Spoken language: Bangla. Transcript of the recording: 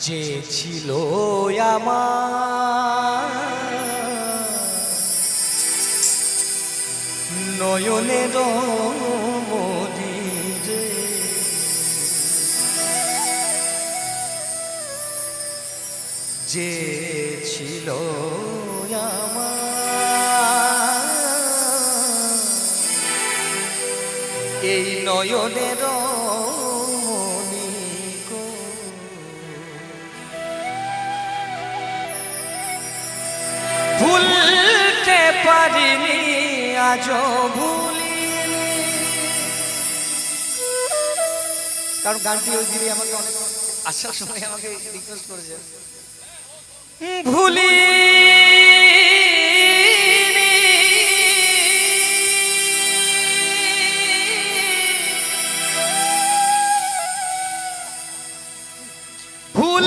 যে ছিল আমার। নয়নের যে ছিল আমার। এই নয়নের পারিনি আজ ভুলি। কারণ গানটি ওই দিদি আমাকে অনেক আসার সময় আমাকে রিকোয়েস্ট করেছে। ভুলি। ভুল